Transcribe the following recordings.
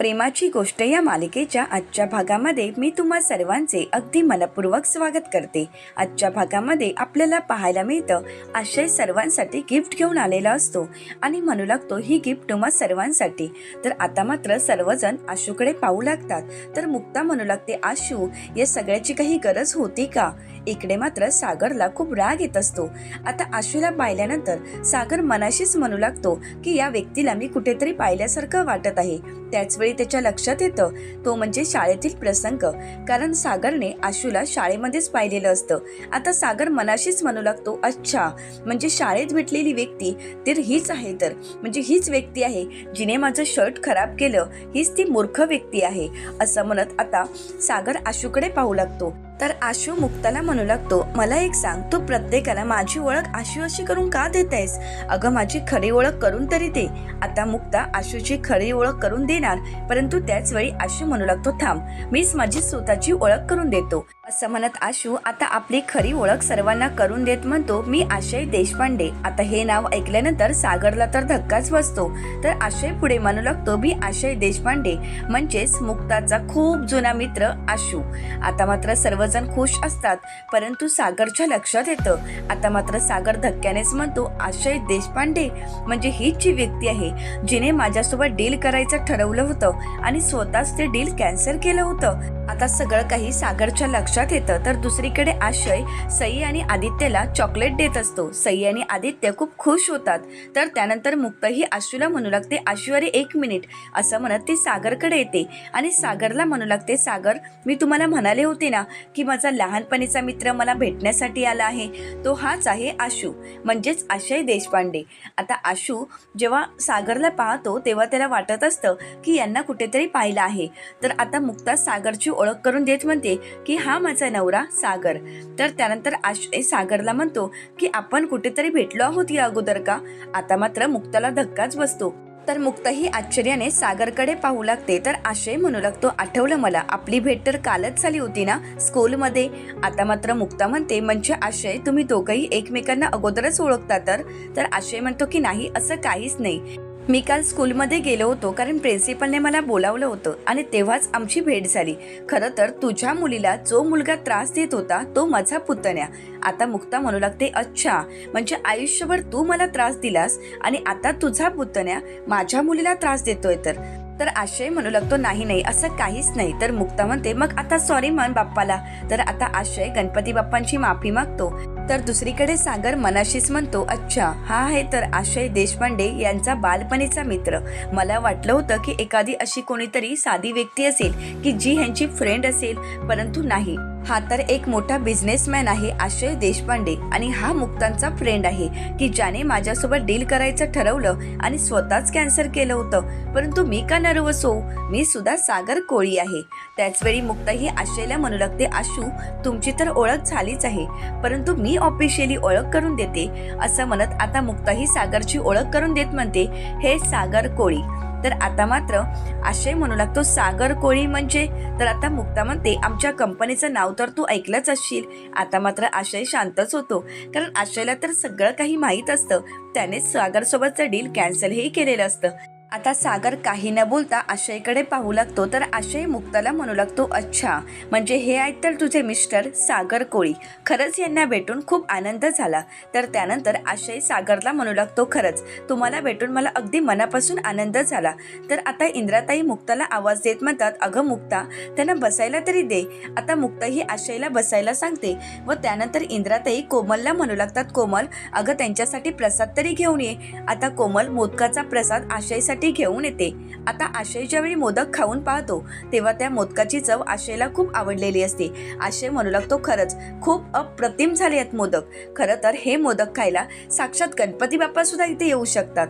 प्रेमाची गोष्ट या मालिकेच्या आजच्या भागामध्ये मी तुम्हा सर्वांचे अगदी मनपूर्वक स्वागत करते. आजच्या भागामध्ये आपल्याला पाहायला मिळतं आशय सर्वांसाठी गिफ्ट घेऊन आलेला असतो आणि म्हणू लागतो ही गिफ्ट तुम्हा सर्वांसाठी. तर आता मात्र सर्वजण आशूकडे पाहू लागतात. तर मुक्ता म्हणू लागते आशू या सगळ्याची काही गरज होती का? इकडे मात्र सागरला खूप राग येत असतो. आता आशूला पाहिल्यानंतर सागर मनाशीच म्हणू लागतो की या व्यक्तीला मी कुठेतरी पाहिल्यासारखं वाटत आहे. त्याचवेळी त्याच्या लक्षात येतं तो म्हणजे शाळेतील प्रसंग. कारण सागरने आशूला शाळेमध्येच पाहिलेलं असतं. आता सागर मनाशीच म्हणू लागतो अच्छा म्हणजे शाळेत भेटलेली व्यक्ती तर हीच आहे तर. म्हणजे हीच व्यक्ती आहे जिने माझं शर्ट खराब केलं हीच ती मूर्ख व्यक्ती आहे. असं म्हणत आता सागर आशूकडे पाहू लागतो. तर आशू मुक्ताला म्हणू लागतो मला एक सांग तू प्रत्येकाला माझी ओळख आशू अशी करून का देत आहेस अगं माझी खरी ओळख करून तरी दे. आता मुक्ता आशूची खरी ओळख करून देणार परंतु त्याच वेळी आशू म्हणू लागतो थांब मीच माझी स्वतःची ओळख करून देतो. असं म्हणत आशू आता आपली खरी ओळख सर्वांना करून देत म्हणतो मी आशय देशपांडे. आता हे नाव ऐकल्यानंतर सागरला तर धक्काच बसतो. तर आशय पुढे म्हणू लागतो मी आशय देशपांडे. म्हणजेच मुक्ताचा खूप जुना मित्र आशू. आता मात्र सर्वजण खुश असतात परंतु सागरच्या लक्षात येतं. आता मात्र सागर धक्क्यानेच म्हणतो आशय देशपांडे. म्हणजे हीच जी व्यक्ती आहे जिने माझ्यासोबत डील करायचं ठरवलं होतं आणि स्वतःच ते डील कॅन्सल केलं होतं. आता सगळं काही सागरच्या लक्षात येतं तर दुसरीकडे आशय सई आणि आदित्यला चॉकलेट देत असतो. सई आणि आदित्य खूप खुश होतात. तर त्यानंतर मुक्ताही आशूला म्हणू लागते आशू अरे एक मिनिट. असं म्हणत ती सागरकडे येते. आणि सागरला म्हणू लागते सागर मी तुम्हाला म्हणाले होते ना की माझा लहानपणीचा मित्र मला भेटण्यासाठी आला आहे. तो हाच आहे आशू म्हणजेच आशय देशपांडे. आता आशू जेव्हा सागरला पाहतो तेव्हा त्याला वाटत असतं की यांना कुठेतरी पाहिलं आहे. तर आता मुक्ता सागरची ओळख करून देत म्हणते की हा माझा नवरा सागर. तर त्यानंतर आशय सागरला म्हणतो की आपण कुठेतरी भेटलो आहोत या अगोदर का? आता मात्र मुक्ताला धक्काच बसतो. तर मुक्ताही आश्चर्याने सागरकडे पाहू लागते. तर आशय म्हणू लागतो आठवलं मला आपली भेट तर कालच झाली होती ना स्कूलमध्ये? आता मात्र मुक्ता म्हणते म्हणजे आशय तुम्ही दोघंही एकमेकांना अगोदरच ओळखता तर? तर आशय म्हणतो की नाही असं काहीच नाही. मी काल स्कूलमध्ये गेलो होतो कारण प्रिन्सिपलने मला बोलावलं होतं आणि तेव्हाच आमची भेट झाली. खरं तर तुझ्या मुलीला जो मुलगा त्रास देत होता तो माझा पुतण्या. आता मुक्ता म्हणू लागते अच्छा म्हणजे आयुष्यभर तू मला त्रास दिलास आणि आता तुझा पुतण्या माझ्या मुलीला त्रास देतोय तर? तर आशय म्हणू लागतो नाही नाही असं काहीच नाही. तर मुक्ता म्हणते मग आता सॉरी म्हण बाप्पाला. तर आता आशय गणपती बाप्पांची माफी मागतो. तर दुसरीकडे सागर मनाशीच म्हणतो अच्छा हा आहे तर आशय देशपांडे यांचा बालपणीचा मित्र. मला वाटलं होतं की एखादी अशी कोणीतरी साधी व्यक्ती असेल की जी ह्यांची फ्रेंड असेल परंतु नाही. हा तर एक मोठा बिझनेसमॅन आहे आशय देशपांडे. आणि हा मुक्तांचा फ्रेंड आहे की ज्याने माझ्यासोबत डील करायचं ठरवलं आणि स्वतःच कॅन्सर केलं होतं. परंतु मी का नर्वस हो मी सुद्धा सागर कोळी आहे. त्याचवेळी मुक्ता ही आशयला म्हणू लागते आशू तुमची तर ओळख झालीच आहे. परंतु मी ऑफिशियली ओळख करून देते. असं म्हणत आता मुक्ता ही सागरची ओळख करून देत म्हणते हे सागर कोळी. तर आता मात्र आशय म्हणू लागतो सागर कोळी म्हणजे? तर आता मुक्ता म्हणते आमच्या कंपनीचं नाव तर तू ऐकलंच असशील. आता मात्र आशय शांतच होतो कारण आशयला तर सगळं काही माहीत असतं. त्याने सागरसोबतचं डील कॅन्सलही केलेलं असतं. आता सागर काही न बोलता आशयकडे पाहू लागतो तर आशय मुक्ताला म्हणू लागतो अच्छा म्हणजे हे आहेत तर तुझे मिस्टर सागर कोळी. खरंच यांना भेटून खूप आनंद झाला. तर त्यानंतर आशय सागरला म्हणू लागतो खरंच तुम्हाला भेटून मला अगदी मनापासून आनंद झाला. तर आता इंद्राताई मुक्ताला आवाज देत म्हणतात अगं मुक्ता त्यांना बसायला तरी दे. आता मुक्ता ही आशयला बसायला सांगते. व त्यानंतर इंद्राताई कोमलला म्हणू लागतात कोमल अगं त्यांच्यासाठी प्रसाद तरी घेऊन ये. आता कोमल मोदकाचा प्रसाद आशयसाठी घेऊन येते. आता आशय ज्यावेळी मोदक खाऊन पाहतो तेव्हा त्या मोदकाची चव आशयला खूप आवडलेली असते. आशय म्हणू लागतो खरंच खूप अप्रतिम झाले आहेत मोदक. खरं तर हे मोदक खायला साक्षात गणपती बाप्पा सुद्धा इथे येऊ शकतात.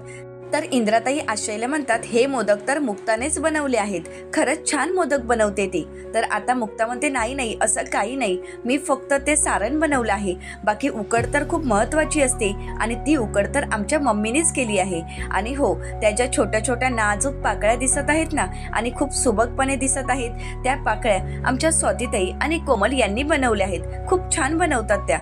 तर इंद्राताई आशयला म्हणतात हे मोदक तर मुक्तानेच बनवले आहेत. खरंच छान मोदक बनवते ती. तर आता मुक्ता म्हणते नाही नाही असं काही नाही. मी फक्त ते सारण बनवलं आहे. बाकी उकड तर खूप महत्त्वाची असते आणि ती उकड तर आमच्या मम्मीनेच केली आहे. आणि हो त्याच्या छोट्या छोट्या नाजूक पाकळ्या दिसत आहेत ना आणि खूप सुबकपणे दिसत आहेत त्या पाकळ्या आमच्या स्वातीताई आणि कोमल यांनी बनवल्या आहेत. खूप छान बनवतात त्या.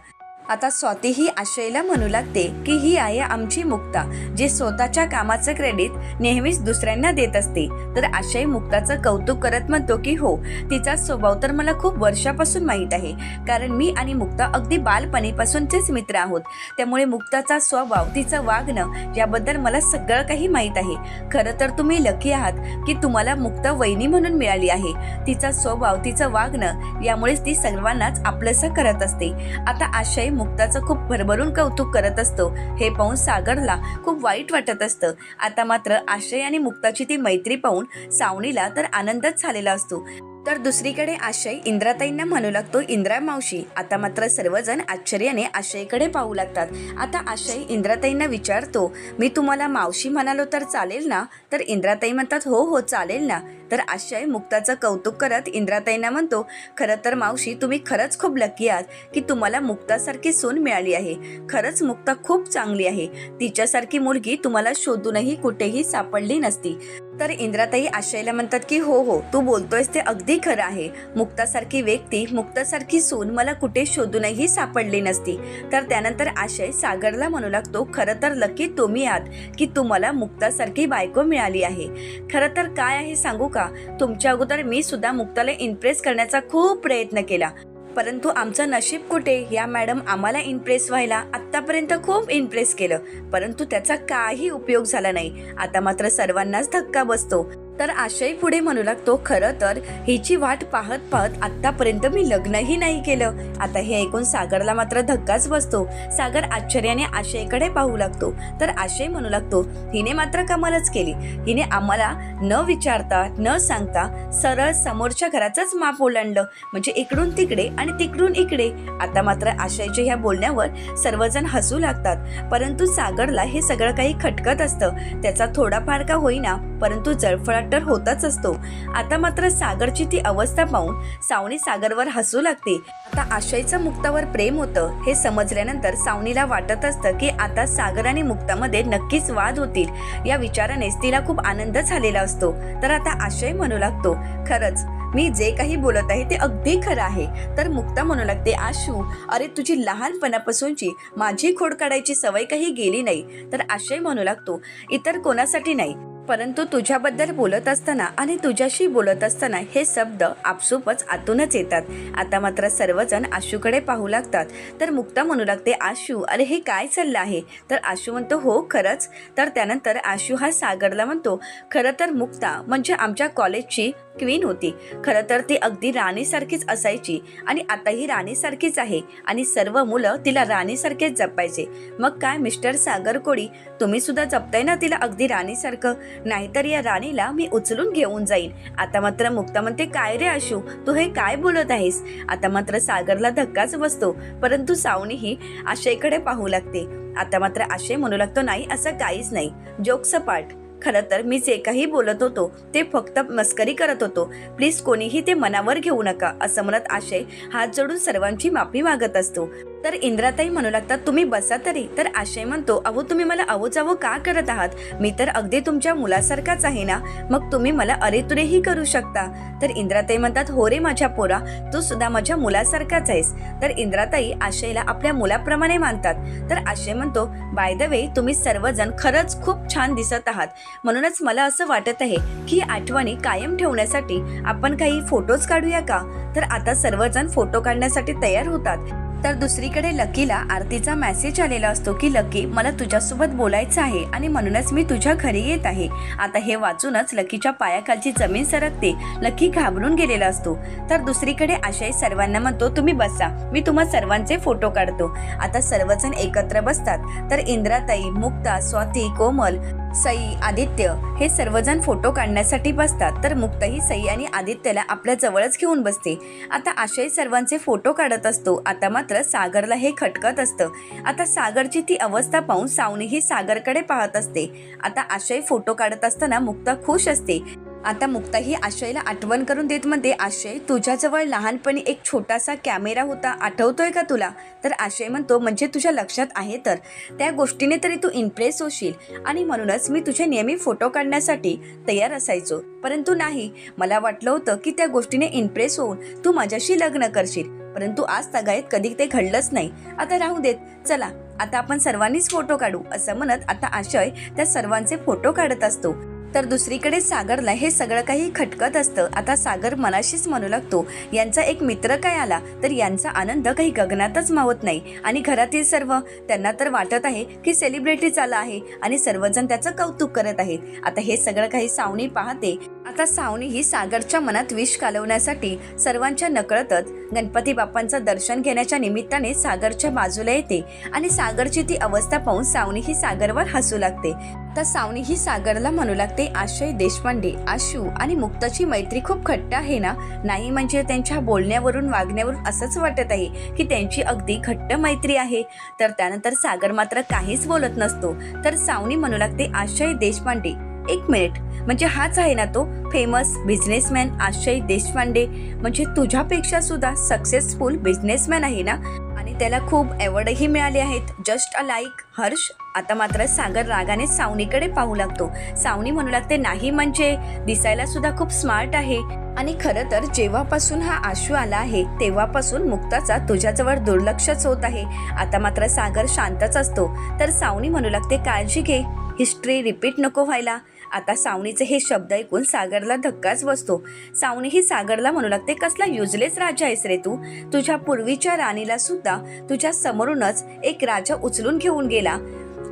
आता स्वाती ही आशयला म्हणू लागते की ही आहे आमची मुक्ता जी स्वतःच्या कामाचं क्रेडिट नेहमीच दुसऱ्यांना देत असते. तर आशय मुक्ताचं कौतुक करत म्हणतो की हो तिचा स्वभाव तर मला खूप वर्षापासून माहीत आहे. कारण मी आणि मुक्ता अगदी बालपणीपासूनचेच मित्र आहोत. त्यामुळे मुक्ताचा स्वभाव तिचं वागणं याबद्दल मला सगळं काही माहीत आहे. खरं तर तुम्ही लकी आहात की तुम्हाला मुक्ता वहिनी म्हणून मिळाली आहे. तिचा स्वभाव तिचं वागणं यामुळेच ती सर्वांनाच आपलंसं करत असते. आता आशय मुक्ताचं खूप भरभरून कौतुक करत असतो. हे पाहून सागरला खूप वाईट वाटत असतं. आता मात्र आशय आणि मुक्ताची ती मैत्री पाहून सावणीला तर आनंदच झालेला असतो. तर दुसरीकडे आशय इंद्राताईंना म्हणू लागतो इंद्रा मावशी आता मात्र सर्वजण आश्चर्याने आशयकडे पाहू लागतात. आता आशय इंद्राताईंना विचारतो मी तुम्हाला मावशी म्हणालो तर चालेल ना? तर इंद्राताई म्हणतात हो हो चालेल ना. तर आशय मुक्ताचं कौतुक करत इंद्राताईंना म्हणतो खरं तर मावशी तुम्ही खरंच खूप लकी आहात की तुम्हाला मुक्तासारखी सून मिळाली आहे. खरंच मुक्ता खूप चांगली आहे. तिच्यासारखी मुलगी तुम्हाला शोधूनही कुठेही सापडली नसती. तर इंद्राताई आशयला म्हणतात की हो हो तू बोलतोयस ते अगदी खरं आहे. मुक्तासारखी व्यक्ती मुक्तासारखी सून मला कुठे शोधूनही सापडली नसती. तर त्यानंतर आशय सागरला म्हणू लागतो खरं तर लकी तुम्ही आहात की तुम्हाला मुक्तासारखी बायको मिळाली आहे. खरं तर काय आहे सांगू का? का तुमच्या अगोदर मी सुद्धा मुक्ताला इम्प्रेस करण्याचा खूप प्रयत्न केला. परंतु आमचं नशीब कुठे? या मॅडम आम्हाला इम्प्रेस व्हायला आत्तापर्यंत खूप इम्प्रेस केलं. परंतु त्याचा काही उपयोग झाला नाही. आता मात्र सर्वांनाच धक्का बसतो. तर आशय पुढे म्हणू लागतो खरं तर हिची वाट पाहत पाहत आत्तापर्यंत मी लग्नही नाही केलं. आता हे ऐकून सागरला मात्र धक्काच बसतो. सागर आश्चर्याने आशयकडे पाहू लागतो. तर आशय म्हणू लागतो हिने मात्र कमालच केली. हिने आम्हाला न विचारता न सांगता सरळ समोरच्या घराचंच माप ओलांडलं. म्हणजे इकडून तिकडे आणि तिकडून इकडे. आता मात्र आशयच्या ह्या बोलण्यावर सर्वजण हसू लागतात. परंतु सागरला हे सगळं काही खटकत असतं. त्याचा थोडाफार का होईना परंतु जळफळाट तर होतच असतो. आता मात्र सागरची ती अवस्था पाहून सावणी सागरवर हसू लागते. आता आशयचं मुक्तावर प्रेम होतं हे समजल्यानंतर सावणीला वाटत असतं की आता सागर आणि मुक्तामध्ये नक्कीच वाद होतील. या विचारानेच तिला खूप आनंद झालेला असतो. तर आता आशय म्हणू लागतो खरंच मी जे काही बोलत आहे ते अगदी खरं आहे. तर मुक्ता म्हणू लागते आशू अरे तुझी लहानपणापासूनची माझी खोड काढायची सवय काही गेली नाही. तर आशय म्हणू लागतो इतर कोणासाठी नाही. परंतु तुझ्याबद्दल बोलत असताना आणि तुझ्याशी बोलत असताना हे शब्द आपसूपच आतूनच येतात. आता मात्र सर्वजण आशूकडे पाहू लागतात. तर मुक्ता म्हणू लागते आशू अरे हे काय चाललं आहे? तर आशू म्हणतो हो खरंच. तर त्यानंतर आशू हा सागरला म्हणतो खरं तर मुक्ता म्हणजे आमच्या कॉलेजची क्वीन होती. खरं तर ती अगदी राणीसारखीच असायची आणि आताही राणीसारखीच आहे आणि सर्व मुलं तिला राणीसारखेच जपायचे. मग काय मिस्टर सागर कोळी तुम्ही सुद्धा जपताय ना तिला अगदी राणीसारखं? नाहीतर या राणीला मी उचलून घेऊन जाईन. आता मात्र मुक्ता म्हणते काय रे आशू? तू हे काय बोलत आहेस? आता मात्र सागरला धक्काच बसतो. परंतु सावणीही आशयकडे पाहू लागते. आता मात्र आशय म्हणू लागतो नाही असं काहीच नाही. जोक्सपाट खरं तर मी जे काही बोलत होतो ते फक्त मस्करी करत होतो. प्लीज कोणीही ते मनावर घेऊ नका असं म्हणत आशय हात जोडून सर्वांची माफी मागत असतो. तर इंद्राताई म्हणू लागतात तुम्ही बसा तरी. तर आशय म्हणतो अहो तुम्ही मला अवोचावो का करत आहात? मी तर अगदी तुमच्या मुलासारखाच आहे ना? मग तुम्ही मला अरे तुरेही करू शकता? तर इंद्राताई म्हणतात हो रे माझ्या पोरा तू सुद्धा माझ्या मुलासारखाच आहेस. तर इंद्राताई आशयला आपल्या मुलाप्रमाणे मानतात. तर आशय म्हणतो बाय द वे तुम्ही सर्वजण खरंच खूप छान दिसत आहात. म्हणूनच मला असं वाटत आहे की आठवणी कायम ठेवण्यासाठी आपण काही फोटोज काढूया का? तर आता सर्वजण फोटो काढण्यासाठी तयार होतात. तर दुसरीकडे लकीला आरतीचा मेसेज आलेला असतो की लकी मला तुझ्यासोबत बोलायचं आहे आणि म्हणूनच मी तुझ्या घरी येत आहे. आता हे वाचूनच लकीच्या पायाखालची जमीन सरकते. लकी घाबरून गेलेला असतो. तर दुसरीकडे आशय सर्वांना म्हणतो तुम्ही बसा. मी तुम्हा सर्वांचे फोटो काढतो. आता सर्वजण एकत्र बसतात. तर इंद्राताई मुक्ता स्वाती कोमल सई आदित्य हे सर्वजण फोटो काढण्यासाठी बसतात. तर मुक्ताही सई आणि आदित्यला आपल्या जवळच घेऊन बसते. आता आशय सर्वांचे फोटो काढत असतो. आता मात्र सागरला हे खटकत असतं. आता सागरची ती अवस्था पाहून सावनीही सागरकडे पाहत असते. आता आशय फोटो काढत असताना मुक्ता खुश असते. आता मुक्ता ही आशयला आठवण करून देत म्हणते आशय तुझ्याजवळ लहानपणी एक छोटासा कॅमेरा होता. आठवतोय का तुला? तर आशय म्हणतो म्हणजे तुझ्या लक्षात आहे तर. त्या गोष्टीने तरी तू इम्प्रेस होशील. आणि म्हणूनच मी तुझे नेहमी फोटो काढण्यासाठी तयार असायचो. परंतु नाही. मला वाटलं होतं की त्या गोष्टीने इम्प्रेस होऊन तू माझ्याशी लग्न करशील. परंतु आज तगायत कधी ते घडलंच नाही. आता राहू देत. चला आता आपण सर्वांनीच फोटो काढू. असं म्हणत आता आशय त्या सर्वांचे फोटो काढत असतो. तर दुसरीकडे सागरला हे सगळं काही खटकत असतं. आता सागर मनाशीच म्हणू लागतो यांचा एक मित्र काय आला? तर यांचा आनंद काही गगनातच मावत नाही. आणि घरातील सर्व त्यांना तर वाटत आहे की सेलिब्रिटी आला आहे आणि सर्वजण त्याचं कौतुक करत आहेत. आता हे सगळं काही सावणी पाहते. आता सावणी ही सागरच्या मनात विष कालवण्यासाठी सर्वांच्या नकळतच गणपती बाप्पांचं दर्शन घेण्याच्या निमित्ताने सागरच्या बाजूला येते आणि सागरची ती अवस्था पाहून सावणी ही सागरवर हसू लागते. तर सावनी ही सागरला म्हणू लागते आशय देशपांडे. आशू आणि मुक्ताची मैत्री खूप घट्ट आहे ना? नाही म्हणजे त्यांच्या बोलण्यावरून वागण्यावरून असंच वाटत आहे की त्यांची अगदी घट्ट मैत्री आहे. तर त्यानंतर सागर मात्र काहीच बोलत नसतो. तर सावनी म्हणू लागते आशय देशपांडे. एक मिनिट. म्हणजे हाच आहे ना तो? Famous businessman Ashay Deshpande. म्हणजे तुझ्यापेक्षा सुद्धा सक्सेसफुल बिझनेसमॅन आहे ना? आणि त्याला खूप अवॉर्डही मिळाले आहेत. जस्ट अ लाईक हर्ष आता मात्र सागर रागाने सावनीकडे पाहू लागतो. सावनी म्हणू लागते नाही म्हणजे दिसायला सुद्धा खूप स्मार्ट आहे. आणि खरं तर जेव्हापासून हा आशू आला आहे तेव्हापासून मुक्ताचा तुझ्याजवळ दुर्लक्षच होत आहे. आता मात्र सागर शांतच असतो. तर सावनी म्हणू लागते काळजी घे. हिस्ट्री रिपीट नको व्हायला. आता सावनीचे हे शब्द ऐकून सागरला धक्काच बसतो. सावनी ही सागरला म्हणू लागते कसला युजलेस राजा आहेस रे तू. तुझ्या पूर्वीच्या राणीला सुद्धा तुझ्या समोरूनच एक राजा उचलून घेऊन गेला.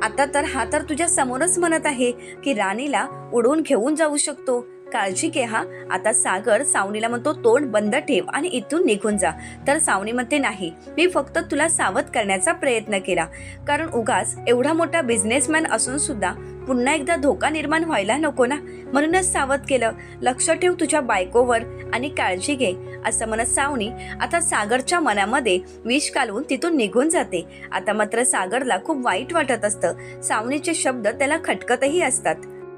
आता तर हा तर तुझ्या समोरच म्हणत आहे की राणीला उडून घेऊन जाऊ शकतो. काळजी घे हा. आता सागर सावनीला म्हणतो तोंड बंद ठेव आणि इथून निघून जा. तर सावनी म्हणते नाही. मी फक्त तुला सावध करण्याचा प्रयत्न केला. कारण उगाच एवढा मोठा बिझनेसमॅन असून सुद्धा पुन्हा एकदा धोका निर्माण व्हायला नको ना. म्हणूनच सावध केलं. लक्ष ठेव तुझ्या बायकोवर आणि काळजी घे. असं म्हणत सावनी आता सागरच्या मनामध्ये विष कालवून तिथून निघून जाते. आता मात्र सागरला खूप वाईट वाटत असतं. सावनीचे शब्द त्याला खटकतही असतात.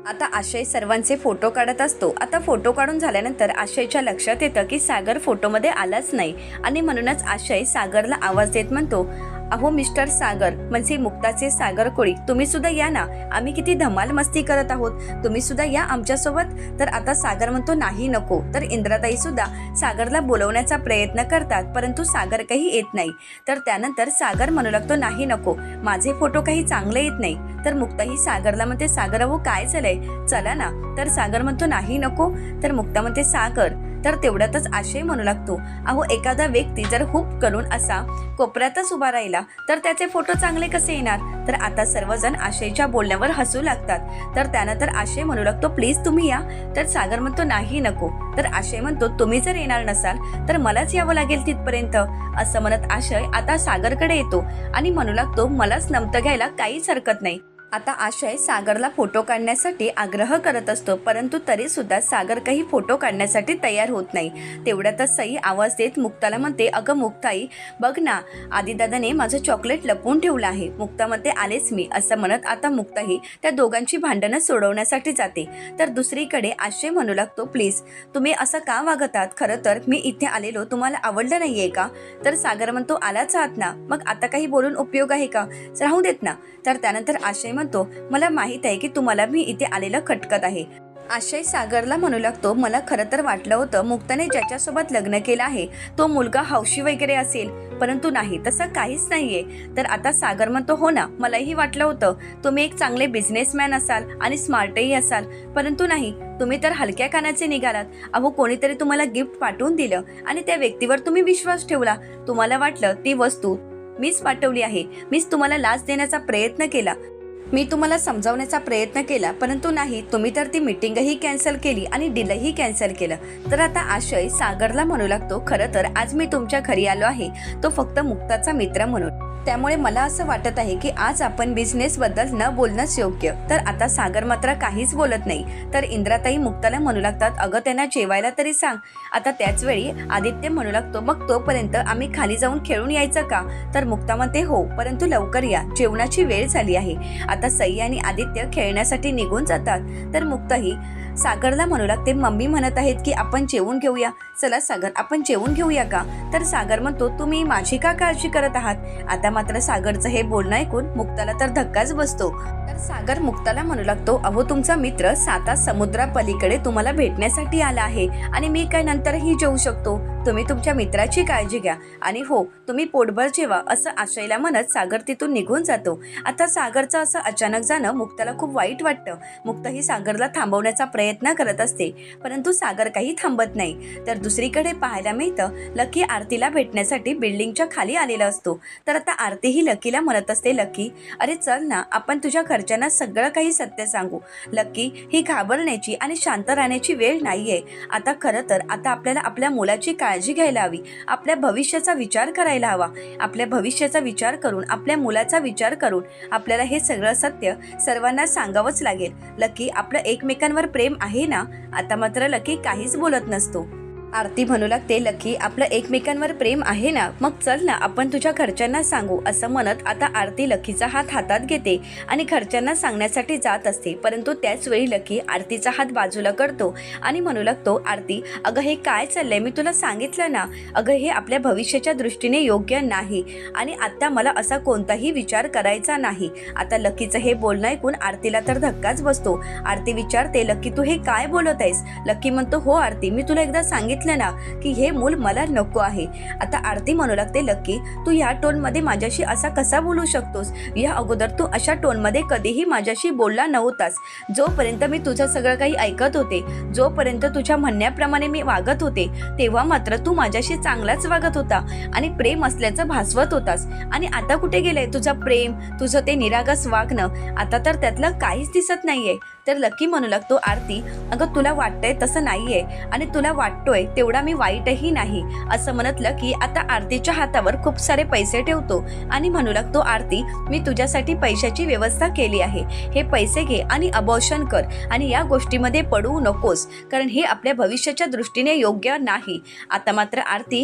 आता आशय सर्वांचे फोटो काढत असतो. आता फोटो काढून झाल्यानंतर आशयच्या लक्षात येतं की सागर फोटोमध्ये आलाच नाही. आणि म्हणूनच आशय सागरला आवाज देत म्हणतो अहो मिस्टर सागर म्हणजे मुक्ताचे सागर कोळी तुम्ही सुद्धा या ना. आम्ही किती धमाल मस्ती करत आहोत. तुम्ही सुद्धा या आमच्यासोबत? तर आता सागर म्हणतो नाही नको. तर इंद्राताई सुद्धा सागरला बोलवण्याचा प्रयत्न करतात परंतु सागर काही येत नाही. तर त्यानंतर सागर म्हणू लागतो नाही नको. माझे फोटो काही चांगले येत नाही. तर मुक्ताही सागरला म्हणते सागर अहो काय झालंय? चला ना तर सागर म्हणतो नाही नको. तर मुक्ता म्हणते सागर तर तेवढ्यातच आशय म्हणू लागतो. अहो एखादा व्यक्ती जर हुप करून असा कोपऱ्यातच उभा राहिला तर त्याचे फोटो चांगले कसे येणार? तर आता सर्वजण आशयच्या बोलण्यावर हसू लागतात. तर त्यानंतर आशय म्हणू लागतो प्लीज तुम्ही या. तर सागर म्हणतो नाही नको. तर आशय म्हणतो तुम्ही जर येणार नसाल तर मलाच यावं लागेल तिथपर्यंत. असं म्हणत आशय आता सागरकडे येतो आणि म्हणू लागतो मलाच नमतं घ्यायला काहीच हरकत नाही. आता आशय सागरला फोटो काढण्यासाठी आग्रह करत असतो परंतु तरी सुद्धा सागर काही फोटो काढण्यासाठी तयार होत नाही. तेवढ्यातच सई आवाज देत मुक्ताला म्हणते अगं मुक्ताई बघ ना आदिदादाने माझं चॉकलेट लपवून ठेवलं आहे. मुक्तामध्ये आलेच मी असं म्हणत आता मुक्ताही त्या दोघांची भांडणं सोडवण्यासाठी जाते. तर दुसरीकडे आशय म्हणू लागतो प्लीज तुम्ही असं का वागतात? खरं तर मी इथे आलेलो तुम्हाला आवडलं नाही आहे का? तर सागर म्हणतो आलाच आहात ना. मग आता काही बोलून उपयोग आहे का? राहू देत ना. तर त्यानंतर आशय म्हणतो मला माहीत आहे की तुम्हाला मी इथे आलेलं खटकत आहे. आशय सागरला म्हणू लागतो मला खरं तर वाटलं होतं मुक्ताने ज्याच्यासोबत लग्न केलं आहे तो मुलगा हौशी वगैरे असेल परंतु नाही तसं काहीच नाहीये. तर आता सागर म्हणतो हो ना मलाही वाटलं होतं. तुम्ही एक चांगले बिझनेसमॅन असाल आणि स्मार्टही असाल परंतु नाही तुम्ही तर हलक्या कानाचे निघालात. अहो कोणीतरी तुम्हाला गिफ्ट पाठवून दिलं आणि त्या व्यक्तीवर तुम्ही विश्वास ठेवला. तुम्हाला वाटलं ती वस्तू मीच पाठवली आहे. मीच तुम्हाला लाच देण्याचा प्रयत्न केला. मी तुम्हाला समजावण्याचा प्रयत्न केला परंतु नाही तुम्ही तर ती मिटिंगही कॅन्सल केली आणि डीलही कॅन्सल केलं. तर आता आशय सागरला म्हणू लागतो खरं तर आज मी तुमच्या घरी आलो आहे. तो फक्त मुक्ताचा मित्र म्हणून. त्यामुळे मला असं वाटत आहे की आज आपण बिझनेस बद्दल न बोलणंच योग्य. तर आता सागर मात्र काहीच बोलत नाही. तर इंद्राताई मुक्ताला म्हणू लागतात अगं त्यांना जेवायला तरी सांग. आता त्याच वेळी आदित्य म्हणू लागतो मग तोपर्यंत आम्ही खाली जाऊन खेळून यायचं का? तर मुक्ता म्हणते हो परंतु लवकर या. जेवणाची वेळ झाली आहे. आता सई आणि आदित्य खेळण्यासाठी निघून जातात. तर मुक्ताही सागरला म्हणू लागते मम्मी म्हणत आहेत की आपण जेवून घेऊया. चला सागर आपण जेवून घेऊया का? तर सागर म्हणतो तुम्ही माझी का काळजी करत आहात? आता मात्र सागरचं हे बोलणं ऐकून मुक्ताला तर धक्काच बसतो. तर सागर मुक्ताला म्हणू लागतो अहो तुमचा मित्र साता समुद्रापलीकडे तुम्हाला भेटण्यासाठी आला आहे आणि मी काय नंतरही जेवू शकतो? तुम्ही तुमच्या मित्राची काळजी घ्या. आणि हो तुम्ही पोटभर जेवा असं आशयला म्हणत सागर तिथून निघून जातो. आता सागरचं असं अचानक जाणं मुक्ताला खूप वाईट वाटतं. मुक्त ही सागरला थांबवण्याचा प्रयत्न करत असते. परंतु सागर काही थांबत नाही. तर दुसरीकडे पाहायला मिळतं लकी आरतीला भेटण्यासाठी बिल्डिंगच्या खाली आलेला असतो. तर आता आरती ही लकीला म्हणत असते लकी अरे चल ना आपण तुझ्या घरच्यांना सगळं काही सत्य सांगू. लकी ही घाबरण्याची आणि शांत राहण्याची वेळ नाहीये. आता खरं तर आता आपल्याला आपल्या मुलाची काळजी काळजी घ्यायला हवी. आपल्या भविष्याचा विचार करायला हवा. आपल्या भविष्याचा विचार करून आपल्या मुलाचा विचार करून आपल्याला हे सगळं सत्य सर्वांना सांगावंच लागेल. लकी आपलं एकमेकांवर प्रेम आहे ना? आता मात्र लकी काहीच बोलत नसतो. आरती म्हणू लागते लकी आपलं एकमेकांवर प्रेम आहे ना? मग चल ना आपण तुझ्या घरच्यांना सांगू असं म्हणत आता आरती लकीचा हात हातात घेते आणि घरच्यांना सांगण्यासाठी जात असते. परंतु त्याच वेळी लकी आरतीचा हात बाजूला करतो आणि म्हणू लागतो आरती अगं हे काय चाललंय? मी तुला सांगितलं ना अगं हे आपल्या भविष्याच्या दृष्टीने योग्य नाही आणि आत्ता मला असा कोणताही विचार करायचा नाही. आता लकीचं हे बोलणं ऐकून आरतीला तर धक्काच बसतो. आरती विचारते लकी तू हे काय बोलत आहेस? लकी म्हणतो हो आरती मी तुला एकदा सांगितलं ना की हे मूल मला नको आहे. आता आरती म्हणू लागते लक्की तू ह्या टोनमध्ये माझ्याशी असा कसा बोलू शकतोस? या अगोदर तू अशा टोनमध्ये कधीही माझ्याशी बोलला नव्हतास. जोपर्यंत मी तुझं सगळं काही ऐकत होते जोपर्यंत तुझ्या म्हणण्याप्रमाणे मी वागत होते तेव्हा मात्र तू माझ्याशी चांगलाच वागत होता आणि प्रेम असल्याचं भासवत होतास. आणि आता कुठे गेलंय तुझं प्रेम? तुझं ते निरागस वागणं. आता तर त्यातलं काहीच दिसत नाहीये. तर लकी म्हणू लागतो आरती अगं तुला वाटतंय तसं नाहीये आणि तुला वाटतोय तेवढा मी वाईटही नाही असं म्हणत लकी आता आरतीच्या हातावर खूप सारे पैसे ठेवतो. आणि म्हणू लागतो आरती मी तुझ्यासाठी पैशाची व्यवस्था केली आहे. हे पैसे घे आणि अबॉर्शन कर आणि या गोष्टीमध्ये पडू नकोस कारण हे आपल्या भविष्याच्या दृष्टीने योग्य नाही. आता मात्र आरती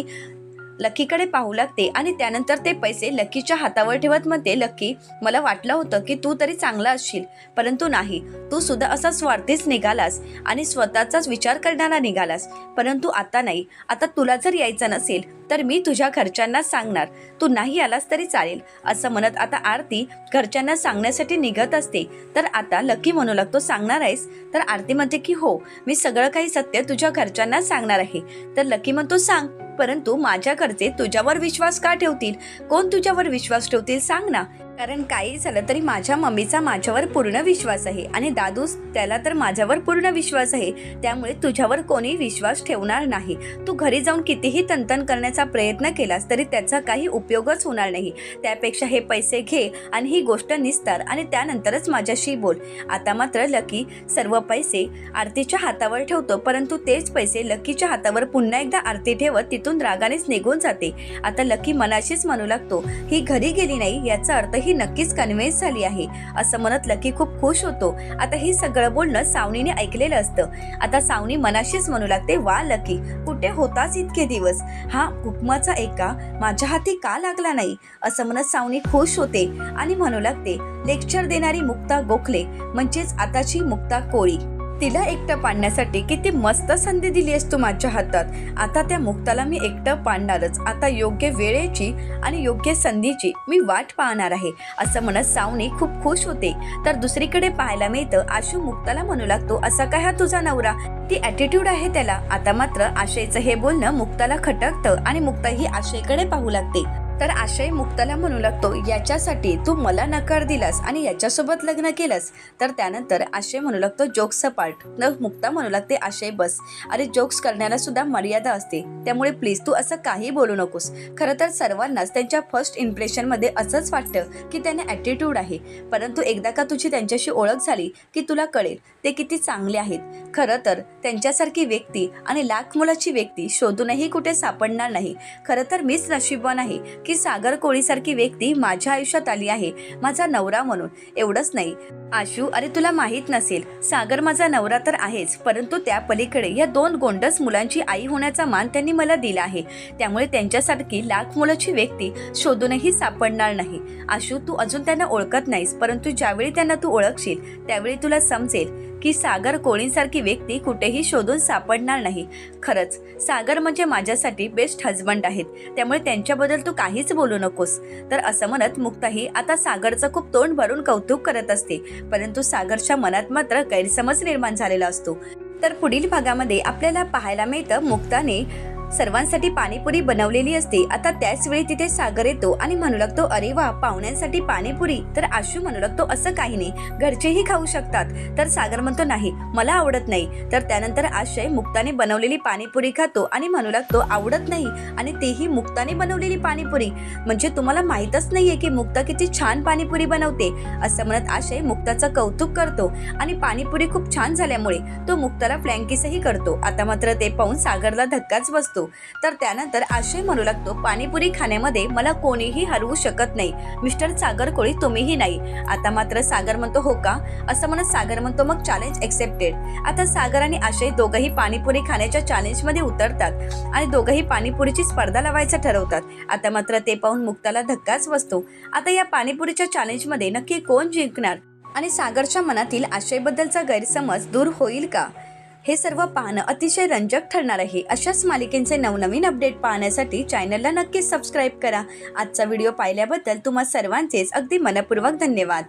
लकीकडे पाहू लागते आणि त्यानंतर ते पैसे लकीच्या हातावर ठेवत म्हणते लकी मला वाटलं होतं की तू तरी चांगला असशील परंतु नाही. तू सुद्धा असा स्वार्थीच निघालास आणि स्वतःचाच विचार करणारा निघालास. परंतु आता नाही. आता तुला जर यायचं नसेल तर मी तुझ्या घरच्यांना सांगणार. तू नाही आलास तरी चालेल. असं म्हणत आता आरती घरच्यांना सांगण्यासाठी निघत असते. तर आता लकी म्हणू लागतो सांगणार आहेस? तर आरती म्हणते की हो मी सगळं काही सत्य तुझ्या घरच्यांना सांगणार आहे. तर लकी म्हणतो सांग परंतु माझ्या घरचे तुझ्यावर विश्वास का ठेवतील? कोण तुझ्यावर विश्वास ठेवतील? सांग ना. कारण काही झालं तरी माझ्या मम्मीचा माझ्यावर पूर्ण विश्वास आहे आणि दादूस त्याला तर माझ्यावर पूर्ण विश्वास आहे. त्यामुळे तुझ्यावर कोणी विश्वास ठेवणार नाही. तू घरी जाऊन कितीही तंतन करण्याचा प्रयत्न केलास तरी त्याचा काही उपयोगच होणार नाही. त्यापेक्षा हे पैसे घे आणि ही गोष्ट निस्तार आणि त्यानंतरच माझ्याशी बोल. आता मात्र लकी सर्व पैसे आरतीच्या हातावर ठेवतो परंतु तेच पैसे लकीच्या हातावर पुन्हा एकदा आरती ठेवत तिथून रागानेच निघून जाते. आता लकी मनाशीच म्हणू लागतो ही घरी गेली नाही याचा अर्थ ही नक्कीच कन्व्हिन्स झाली आहे. असं म्हणत लकी खूप खुश होतो. आता हे सगळं बोलणं सावनीने ऐकलेलं असतं. आता सावनी मनाशीच म्हणू लागते वा लकी कुठे होताच इतके दिवस? हा उपमाचा एका माझ्या हाती का लागला नाही? असं म्हणत सावनी खुश होते आणि म्हणू लागते लेक्चर देणारी मुक्ता गोखले म्हणजेच आताची मुक्ता कोळी. तिला एकटं पाडण्यासाठी किती मस्त संधी दिली आहेस तू माझ्या हातात. आता त्या मुक्ताला मी एकटं पाडणारच. आता योग्य वेळेची आणि योग्य संधीची मी वाट पाहणार आहे. असं म्हणत सावनी खूप खुश होते. तर दुसरीकडे पाहायला मिळतं आशू मुक्ताला म्हणू लागतो असा काय हा तुझा नवरा? ती ॲटिट्यूड आहे त्याला. आता मात्र आशयचं हे बोलणं मुक्ताला खटकतं आणि मुक्ता ही आशयकडे पाहू लागते. तर आशय मुक्ताला म्हणू लागतो याच्यासाठी तू मला नकार दिलास आणि याच्यासोबत लग्न केलंस. तर त्यानंतर आशय म्हणू लागतो जोक्स पार्ट न मुक्ता म्हणू लागते आशय बस. अरे जोक्स करण्याला सुद्धा मर्यादा असते. त्यामुळे प्लीज तू असं काही बोलू नकोस. खरं तर सर्वांनाच त्यांच्या फर्स्ट इम्प्रेशनमध्ये असंच वाटतं की त्याने ॲटिट्यूड आहे. परंतु एकदा का तुझी त्यांच्याशी ओळख झाली की तुला कळेल ते किती चांगले आहेत. खरं तर त्यांच्यासारखी व्यक्ती आणि लाख मुलाची व्यक्ती शोधूनही कुठे सापडणार नाही. खरं तर मीच नशिबवान आहे. की सागर कोळीसारखी व्यक्ती माझ्या आयुष्यात आली आहे माझा नवरा म्हणून. एवढंच नाही. आशू अरे तुला माहीत नसेल सागर माझा नवरा तर आहेच परंतु त्या पलीकडे या दोन गोंडस मुलांची आई होण्याचा मान त्यांनी मला दिला आहे. त्यामुळे त्यांच्यासारखी लाख मुलाची व्यक्ती शोधूनही सापडणार नाही. आशू तू अजून त्यांना ओळखत नाहीस परंतु ज्यावेळी त्यांना तू ओळखशील त्यावेळी तुला समजेल की सागर कोळींसारखी व्यक्ती कुठेही शोधून सापडणार नाही. खरंच सागर म्हणजे माझ्यासाठी बेस्ट हजबंड आहेत. त्यामुळे त्यांच्याबद्दल तू काहीच बोलू नकोस. तर असं म्हणत मुक्ताही आता सागरचं खूप तोंड भरून कौतुक करत असते. परंतु सागरच्या मनात मात्र गैरसमज निर्माण झालेला असतो. तर पुढील भागामध्ये आपल्याला पाहायला मिळतं मुक्ताने सर्वांसाठी पाणीपुरी बनवलेली असते. आता त्याच वेळी तिथे सागर येतो आणि म्हणू लागतो अरे वा पाहुण्यांसाठी पाणीपुरी. तर आशू म्हणू लागतो असं काही नाही. घरचेही खाऊ शकतात. तर सागर म्हणतो नाही मला आवडत नाही. तर त्यानंतर आशय मुक्ताने बनवलेली पाणीपुरी खातो आणि म्हणू लागतो आवडत नाही. आणि तेही मुक्ताने बनवलेली पाणीपुरी. म्हणजे तुम्हाला माहीतच नाहीये की मुक्ता किती छान पाणीपुरी बनवते असं म्हणत आशय मुक्ताचं कौतुक करतो. आणि पाणीपुरी खूप छान झाल्यामुळे तो मुक्ताला फ्लँकीसही करतो. आता मात्र ते पाहून सागरला धक्काच बसतो. तर त्यानंतर आशय म्हणू लागतो पाणीपुरी खाण्यामध्ये मला कोणीही हरवू शकत नाही. मिस्टर सागर कोळी तुम्हीही नाही. आता मात्र सागर म्हणतो हो का? असं म्हणत सागर म्हणतो मग चॅलेंज एक्सेप्टेड आता सागर आणि आशय दोघंही पाणीपुरी खाण्याच्या चॅलेंजमध्ये उतरतात आणि दोघंही पाणीपुरीची स्पर्धा लावायचं ठरवतात. आता मात्र ते पाहून मुक्ताला धक्काच बसतो. आता या पाणीपुरीच्या चॅलेंजमध्ये नक्की कोण जिंकणार? आणि सागरच्या मनातील आशयबद्दलचा गैरसमज दूर होईल का? हे सर्व पाहणं अतिशय रंजक ठरणार आहे. अशाच मालिकेंचे नवनवीन अपडेट पाहण्यासाठी चॅनलला नक्कीच सबस्क्राईब करा. आजचा व्हिडिओ पाहिल्याबद्दल तुम्हा सर्वांचेच अगदी मनपूर्वक धन्यवाद.